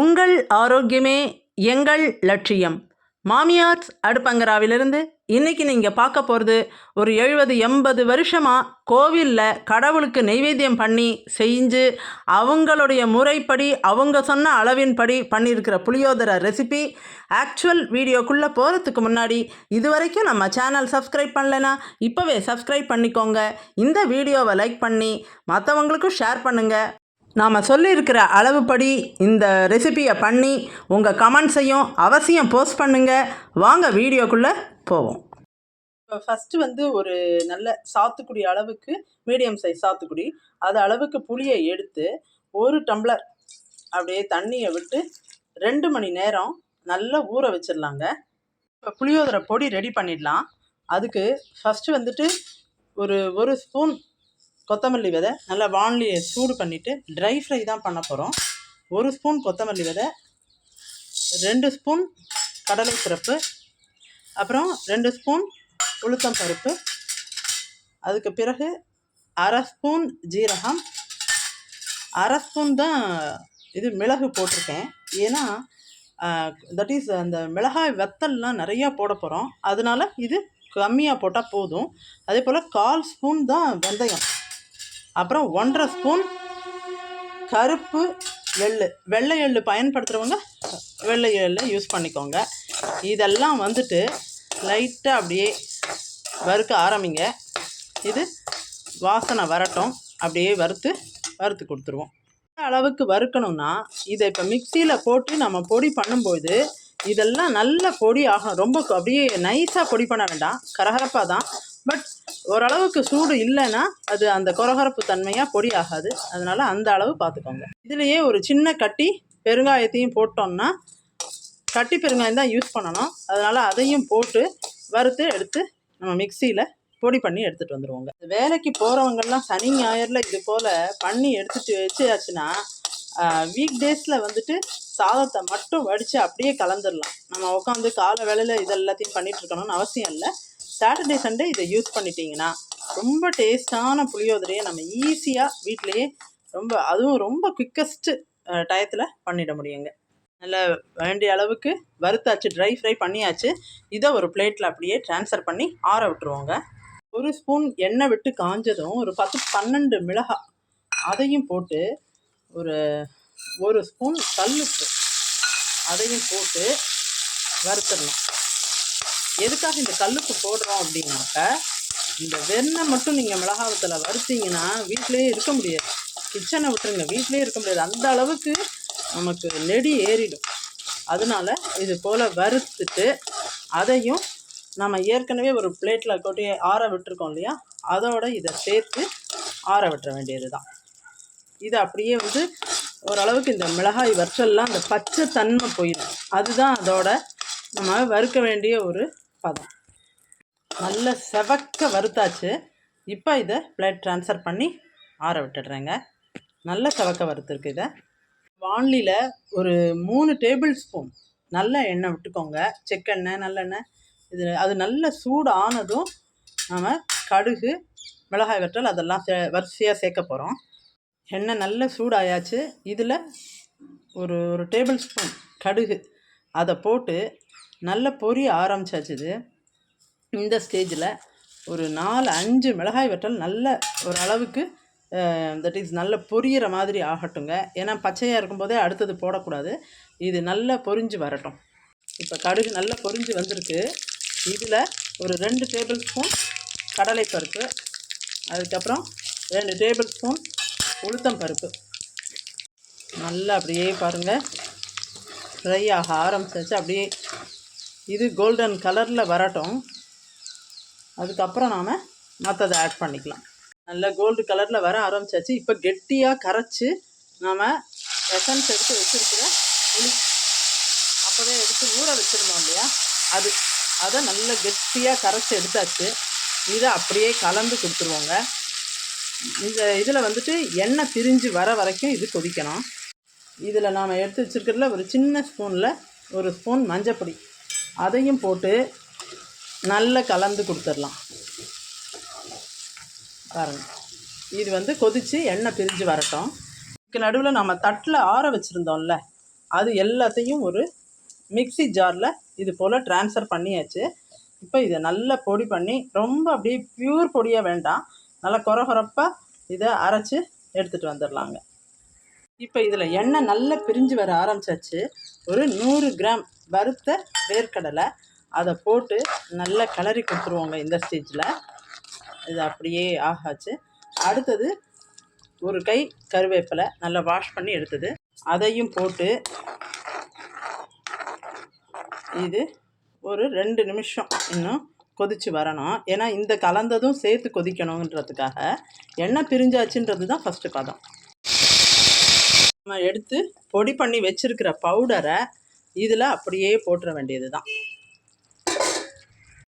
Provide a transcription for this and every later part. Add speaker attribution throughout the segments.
Speaker 1: உங்கள் ஆரோக்கியமே எங்கள் லட்சியம். மாமியார்ஸ் அடுப்பங்கராவிலிருந்து இன்றைக்கி நீங்கள் பார்க்க போகிறது ஒரு எழுபது எண்பது வருஷமாக கோவிலில் கடவுளுக்கு நெய்வேத்தியம் பண்ணி செஞ்சு அவங்களுடைய முறைப்படி அவங்க சொன்ன அளவின்படி பண்ணியிருக்கிற புளியோதரை ரெசிபி ஆக்சுவல் வீடியோக்குள்ளே போகிறதுக்கு முன்னாடி இது வரைக்கும் நம்ம சேனல் சப்ஸ்கிரைப் பண்ணலைன்னா இப்போவே சப்ஸ்கிரைப் பண்ணிக்கோங்க. இந்த வீடியோவை லைக் பண்ணி மற்றவங்களுக்கும் ஷேர் பண்ணுங்கள் நாம் சொல்லியிருக்கிற அளவுப்படி இந்த ரெசிபியை பண்ணி உங்கள் கமெண்ட்ஸையும் அவசியம் போஸ்ட் பண்ணுங்கள் வாங்க வீடியோக்குள்ளே போவோம். இப்போ ஃபஸ்ட்டு வந்து ஒரு நல்ல சாத்துக்குடி அளவுக்கு மீடியம் சைஸ் சாத்துக்குடி. அது அளவுக்கு புளியை எடுத்து ஒரு டம்ளர் அப்படியே தண்ணியை விட்டு ரெண்டு மணி நேரம் நல்லா ஊற வச்சிடலாங்க. இப்போ புளியோதரை பொடி ரெடி பண்ணிடலாம். அதுக்கு ஃபஸ்ட்டு வந்துட்டு ஒரு ஒரு ஸ்பூன் கொத்தமல்லி விதை நல்லா வான்லியை சூடு பண்ணிவிட்டு ட்ரை ஃப்ரை தான் பண்ண போகிறோம் ஒரு ஸ்பூன் கொத்தமல்லி விதை ரெண்டு ஸ்பூன் கடலை சிறப்பு அப்புறம் ரெண்டு ஸ்பூன் உளுத்தம் பருப்பு அதுக்கு பிறகு அரை ஸ்பூன் ஜீரகம் அரை ஸ்பூன் தான் இது மிளகு போட்டிருக்கேன். ஏன்னா தட் இஸ் அந்த மிளகாய் வெத்தல்லாம் நிறையா போட போகிறோம் அதனால் இது கம்மியாக போட்டால் போதும். அதே போல் கால் ஸ்பூன் தான் வெந்தயம். அப்புறம் ஒன்றரை ஸ்பூன் கருப்பு எள்ளு. வெள்ளை எள்ளு பயன்படுத்துகிறவங்க வெள்ளை எள்ளு யூஸ் பண்ணிக்கோங்க. இதெல்லாம் வந்துட்டு லைட்டாக அப்படியே வறுக்க ஆரம்பிங்க. இது வாசனை வரட்டும். அப்படியே வறுத்து வறுத்து கொடுத்துருவோம். அளவுக்கு வறுக்கணும்னா இதை இப்போ மிக்சியில் போட்டு நம்ம பொடி பண்ணும்போது இதெல்லாம் நல்ல பொடி ஆகும். ரொம்ப அப்படியே நைஸாக பொடி பண்ண வேண்டாம். கரகரப்பாக தான் பட் ஓரளவுக்கு சூடு இல்லைன்னா அது அந்த கொரகரப்பு தன்மையாக பொடி ஆகாது. அதனால் அந்த அளவு பார்த்துக்கோங்க. இதுலேயே ஒரு சின்ன கட்டி பெருங்காயத்தையும் போட்டோம்னா கட்டி பெருங்காயம் தான் யூஸ் பண்ணணும். அதனால் அதையும் போட்டு வறுத்து எடுத்து நம்ம மிக்சியில் பொடி பண்ணி எடுத்துகிட்டு வந்துடுவோங்க வேலைக்கு போகிறவங்கெல்லாம் சனி ஞாயிறில் இது போல் பண்ணி எடுத்துகிட்டு வச்சாச்சுன்னா வீக் டேஸில் வந்துட்டு சாதத்தை மட்டும் வடித்து அப்படியே கலந்துடலாம் நம்ம உட்காந்து காலை வேலையில் இது எல்லாத்தையும் பண்ணிகிட்டு இருக்கணும்னு அவசியம் இல்லை. சாட்டர்டே சண்டே இதை யூஸ் பண்ணிட்டீங்கன்னா ரொம்ப டேஸ்டான புளியோதரையை நம்ம ஈஸியாக வீட்டிலையே ரொம்ப அதுவும் ரொம்ப குவிக்கஸ்ட்டு டயத்தில் பண்ணிட முடியுங்க. நல்லா வேண்டிய அளவுக்கு வறுத்தாச்சு ட்ரை ஃப்ரை பண்ணியாச்சு. இதை ஒரு பிளேட்டில் அப்படியே ட்ரான்ஸ்ஃபர் பண்ணி ஆற விட்டுருவோங்க. ஒரு ஸ்பூன் எண்ணெய் விட்டு காஞ்சதும் ஒரு பத்து பன்னெண்டு மிளகாய் அதையும் போட்டு ஒரு ஒரு ஸ்பூன் கல்லுப்பு அதையும் போட்டு வறுத்துடலாம் எதுக்காக இந்த கல்லுப்பு போடுறோம் அப்படின்னாக்க இந்த வெண்ணெய் மட்டும் நீங்கள் மிளகாவத்தில் வறுத்தீங்கன்னா வீட்டிலேயே இருக்க முடியாது. கிச்சனை விட்டுருங்க வீட்டிலேயே இருக்க முடியாது. அந்த அளவுக்கு நமக்கு நெடி ஏறிடும். அதனால இது போல் வறுத்துட்டு அதையும் நம்ம ஏற்கனவே ஒரு பிளேட்டில் கொட்டி ஆற விட்டுருக்கோம் இல்லையா? அதோட இதை சேர்த்து ஆற விட்டுற வேண்டியது தான் இது அப்படியே வந்து ஓரளவுக்கு இந்த மிளகாய் வற்றல்லாம் அந்த பச்சை தன்மை போயிடும். அதுதான் அதோட நம்ம வறுக்க வேண்டிய ஒரு பதம் நல்ல செவக்க வறுத்தாச்சு. இப்போ இதை பிளேட் ட்ரான்ஸ்ஃபர் பண்ணி ஆற விட்டுடுறேங்க. நல்ல செவக்க வறுத்துருக்கு இதை. வான்லியில் ஒரு மூணு டேபிள் ஸ்பூன் நல்ல எண்ணெய் விட்டுக்கோங்க. செக்கெண்ணெய் நல்லெண்ணெய். இது அது நல்ல சூடு ஆனதும் நம்ம கடுகு மிளகாய் வற்றல் அதெல்லாம் சே வரிசையாக சேர்க்க போகிறோம் எண்ணெய் நல்ல சூடாயாச்சு. இதில் ஒரு ஒரு டேபிள் ஸ்பூன் கடுகு. அதை போட்டு நல்ல பொரிய ஆரம்பிச்சாச்சு இது. இந்த ஸ்டேஜில் ஒரு நாலு அஞ்சு மிளகாய் வெட்டல் நல்ல ஒரு அளவுக்கு தட் இஸ் நல்ல பொரியிற மாதிரி ஆகட்டுங்க. ஏன்னா பச்சையாக இருக்கும்போதே அடுத்தது போடக்கூடாது. இது நல்லா பொரிஞ்சு வரட்டும். இப்போ கடுகு நல்லா பொரிஞ்சு வந்திருக்கு. இதில் ஒரு ரெண்டு டேபிள் ஸ்பூன் கடலைப்பருப்பு அதுக்கப்புறம் ரெண்டு டேபிள் ஸ்பூன் உளுத்தம் பருப்பு. நல்லா அப்படியே பாருங்கள் ஃப்ரை ஆக ஆரம்பிச்சாச்சு. அப்படியே இது கோல்டன் கலரில் வரட்டும். அதுக்கப்புறம் நாம் மற்றதை ஆட் பண்ணிக்கலாம். நல்ல கோல்டு கலரில் வர ஆரம்பிச்சாச்சு. இப்போ கெட்டியாக கரைச்சி நாம் எசன்ஸ் எடுத்து வச்சுருக்கிற புளி அப்போவே எடுத்து ஊற வச்சுருந்தோம் இல்லையா? அது அதை நல்ல கெட்டியாக கரைச்சி எடுத்தாச்சு. இதை அப்படியே கலந்து கொடுத்துருவோங்க. இந்த இதில் வந்துட்டு எண்ணெய் பிரிஞ்சு வர வரைக்கும் இது கொதிக்கணும். இதில் நாம் எடுத்து வச்சுருக்கிறதுல ஒரு சின்ன ஸ்பூனில் ஒரு ஸ்பூன் மஞ்சப்பொடி. அதையும் போட்டு நல்லா கலந்து கொடுத்துடலாம். பாருங்கள் இது வந்து கொதித்து எண்ணெய் பிரிஞ்சு வரட்டும். இதுக்கு நடுவில் நம்ம தட்டில் ஆற வச்சுருந்தோம்ல அது எல்லாத்தையும் ஒரு மிக்ஸி ஜாரில் இது போல் ட்ரான்ஸ்ஃபர் பண்ணியாச்சு. இப்போ இதை நல்லா பொடி பண்ணி ரொம்ப அப்படியே ப்யூர் பொடியாக வேண்டாம். நல்லா கொரகொரப்பாக இதை அரைச்சி எடுத்துகிட்டு வந்துடலாங்க. இப்போ இதில் எண்ணெய் நல்லா பிரிஞ்சு வர ஆரம்பிச்சாச்சு. ஒரு நூறு கிராம் வறுத்த வேர்க்கடலை அதை போட்டு நல்லா கிளறி கொடுத்துருவோங்க இந்த ஸ்டேஜில். இது அப்படியே ஆகாச்சு. அடுத்தது ஒரு கை கருவேப்பிலை நல்லா வாஷ் பண்ணி எடுத்தது. அதையும் போட்டு இது ஒரு ரெண்டு நிமிஷம் இன்னும் கொதிச்சு வரணும். ஏன்னா இந்த கலந்ததும் சேர்த்து கொதிக்கணுன்றதுக்காக எண்ணெய் பிரிஞ்சாச்சுன்றது தான் ஃபஸ்ட்டு பதம். எடுத்து பொடி பண்ணி வச்சுருக்கிற பவுடரை இதில் அப்படியே போட்டுற வேண்டியது தான்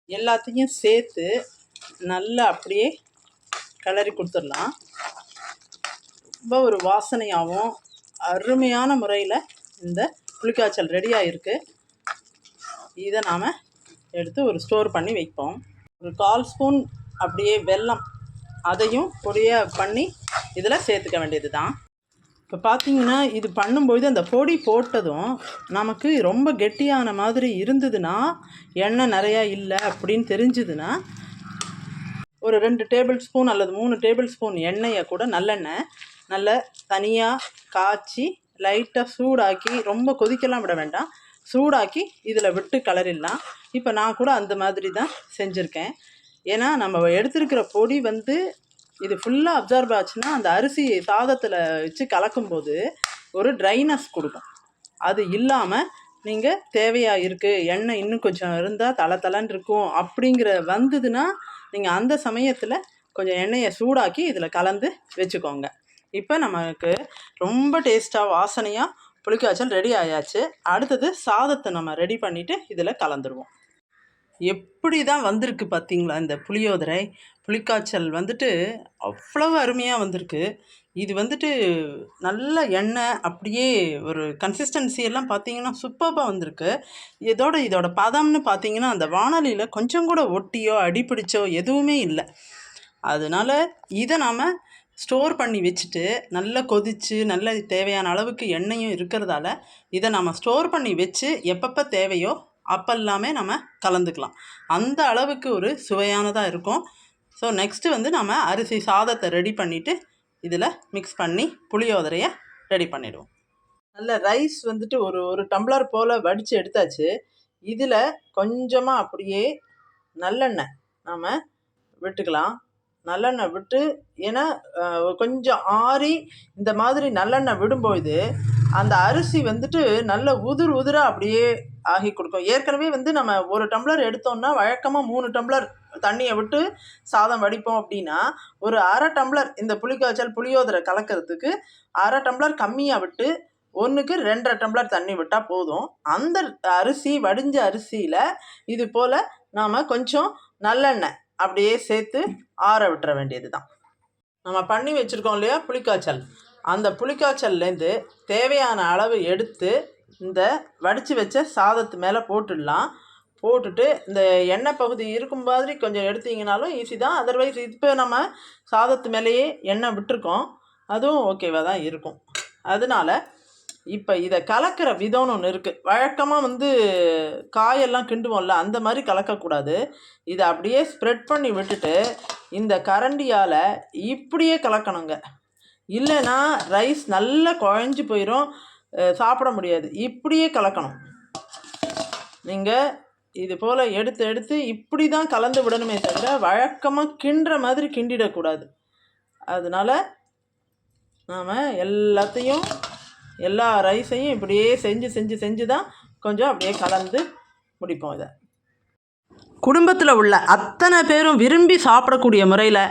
Speaker 1: எல்லாத்தையும் சேர்த்து நல்லா அப்படியே கிளறி கொடுத்துடலாம். ரொம்ப ஒரு வாசனையாகவும் அருமையான முறையில் இந்த புளிக்காய்ச்சல் ரெடியாக இருக்குது இதை நாம் எடுத்து ஒரு ஸ்டோர் பண்ணி வைப்போம். ஒரு கால் ஸ்பூன் அப்படியே வெல்லம் அதையும் பொடியாக பண்ணி இதில் சேர்த்துக்க வேண்டியது தான் இப்போ பார்த்தீங்கன்னா இது பண்ணும்போது அந்த பொடி போட்டதும் நமக்கு ரொம்ப கெட்டியான மாதிரி இருந்ததுன்னா எண்ணெய் நிறையா இல்லை அப்படின்னு தெரிஞ்சுதுன்னா ஒரு ரெண்டு டேபிள் ஸ்பூன் அல்லது மூணு டேபிள் ஸ்பூன் எண்ணெயை கூட நல்லெண்ணெய் நல்ல தனியாக காய்ச்சி லைட்டாக சூடாக்கி ரொம்ப கொதிக்கலாம் விட வேண்டாம். சூடாக்கி இதில் விட்டு கலரிடலாம் இப்போ நான் கூட அந்த மாதிரி தான் செஞ்சுருக்கேன். ஏன்னா நம்ம எடுத்திருக்கிற பொடி வந்து இது ஃபுல்லாக அப்சர்வ் ஆச்சுன்னா அந்த அரிசி சாதத்தில் வச்சு கலக்கும்போது ஒரு ட்ரைனஸ் கொடுக்கும். அது இல்லாமல் நீங்கள் தேவையாக இருக்குது எண்ணெய் இன்னும் கொஞ்சம் இருந்தால் தலை தலைன்னு இருக்கும் அப்படிங்கிற வந்ததுன்னா நீங்கள் அந்த சமயத்தில் கொஞ்சம் எண்ணெயை சூடாக்கி இதில் கலந்து வச்சுக்கோங்க. இப்போ நமக்கு ரொம்ப டேஸ்ட்டாக வாசனையாக புளிக்காய்ச்சல் ரெடி ஆயாச்சு. அடுத்தது சாதத்தை நம்ம ரெடி பண்ணிவிட்டு இதில் கலந்துருவோம். எப்படி தான் வந்திருக்கு பார்த்தீங்களா இந்த புளியோதரை? புளிக்காய்ச்சல் வந்துட்டு அவ்வளவு அருமையாக வந்திருக்கு. இது வந்துட்டு நல்ல எண்ணெய் அப்படியே ஒரு கன்சிஸ்டன்சி எல்லாம் பார்த்தீங்கன்னா சூப்பராக வந்திருக்கு. இதோட இதோட பதம்னு பார்த்தீங்கன்னா அந்த வானொலியில் கொஞ்சம் கூட ஒட்டியோ அடிப்பிடிச்சோ எதுவுமே இல்லை. அதனால இதை நாம் ஸ்டோர் பண்ணி வச்சுட்டு நல்லா கொதித்து நல்ல தேவையான அளவுக்கு எண்ணெயும் இருக்கிறதால இதை நம்ம ஸ்டோர் பண்ணி வச்சு எப்பப்போ தேவையோ அப்போல்லாமே நம்ம கலந்துக்கலாம். அந்த அளவுக்கு ஒரு சுவையானதாக இருக்கும். ஸோ நெக்ஸ்ட்டு வந்து நம்ம அரிசி சாதத்தை ரெடி பண்ணிவிட்டு இதில் மிக்ஸ் பண்ணி புளியோதரையை ரெடி பண்ணிவிடுவோம் நல்ல ரைஸ் வந்துட்டு ஒரு ஒரு டம்ளர் போல் வடித்து எடுத்தாச்சு. இதில் கொஞ்சமாக அப்படியே நல்லெண்ணெய் நாம் விட்டுக்கலாம். நல்லெண்ணெய் விட்டு ஏன்னா கொஞ்சம் ஆறி இந்த மாதிரி நல்லெண்ணெய் விடும்போது அந்த அரிசி வந்துட்டு நல்ல உதிர் உதிராக அப்படியே ஆகி கொடுக்கும். ஏற்கனவே வந்து நம்ம ஒரு டம்ளர் எடுத்தோம்னா வழக்கமாக மூணு டம்ளர் தண்ணியை விட்டு சாதம் வடிப்போம் அப்படின்னா ஒரு அரை டம்ளர் இந்த புளிக்காய்ச்சல் புளியோதரை கலக்கிறதுக்கு அரை டம்ளர் கம்மியாக விட்டு ஒன்றுக்கு ரெண்டரை டம்ளர் தண்ணி விட்டால் போதும். அந்த அரிசி வடிஞ்ச அரிசியில் இது போல் நாம் கொஞ்சம் நல்லெண்ணெய் அப்படியே சேர்த்து ஆற விட்டுற வேண்டியது தான் நம்ம பண்ணி வச்சுருக்கோம் இல்லையா புளிக்காய்ச்சல்? அந்த புளிக்காய்ச்சல்லேருந்து தேவையான அளவு எடுத்து இந்த வடித்து வச்ச சாதத்து மேலே போட்டுடலாம். போட்டுட்டு இந்த எண்ணெய் பகுதி இருக்கும் மாதிரி கொஞ்சம் எடுத்தீங்கனாலும் ஈஸி தான். அதர்வைஸ் இப்போ நம்ம சாதத்து மேலேயே எண்ணெய் விட்டுருக்கோம். அதுவும் ஓகேவாக தான் இருக்கும். அதனால இப்போ இதை கலக்கிற விதம்னு ஒன்று இருக்குது வழக்கமாக வந்து காயெல்லாம் கிண்டுவோம்ல அந்த மாதிரி கலக்கக்கூடாது. இதை அப்படியே ஸ்ப்ரெட் பண்ணி விட்டுட்டு இந்த கரண்டியால் இப்படியே கலக்கணுங்க. இல்லைன்னா ரைஸ் நல்லா குழஞ்சி போயிடும் சாப்பிட முடியாது. இப்படியே கலக்கணும். நீங்கள் இது போல் எடுத்து எடுத்து இப்படி தான் கலந்து விடணுமே தவிர வழக்கமாக கிண்டுற மாதிரி கிண்டிடக்கூடாது. அதனால் நாம் எல்லாத்தையும் எல்லா ரைஸையும் இப்படியே செஞ்சு செஞ்சு செஞ்சு தான் கொஞ்சம் அப்படியே கலந்து முடிப்போம் இதை. குடும்பத்தில் உள்ள அத்தனை பேரும் விரும்பி சாப்பிடக்கூடிய முறையில்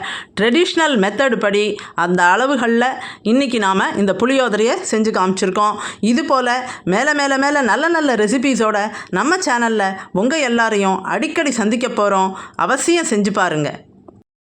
Speaker 1: ட்ரெடிஷ்னல் மெத்தடு படி அந்த அளவுகளில் இன்றைக்கி நாம் இந்த புளியோதரையை செஞ்சு காமிச்சிருக்கோம். இது போல் மேலே மேலே மேலே நல்ல நல்ல ரெசிபீஸோட நம்ம சேனலில் உங்கள் எல்லாரையும் அடிக்கடி சந்திக்க போகிறோம் அவசியம் செஞ்சு பாருங்கள்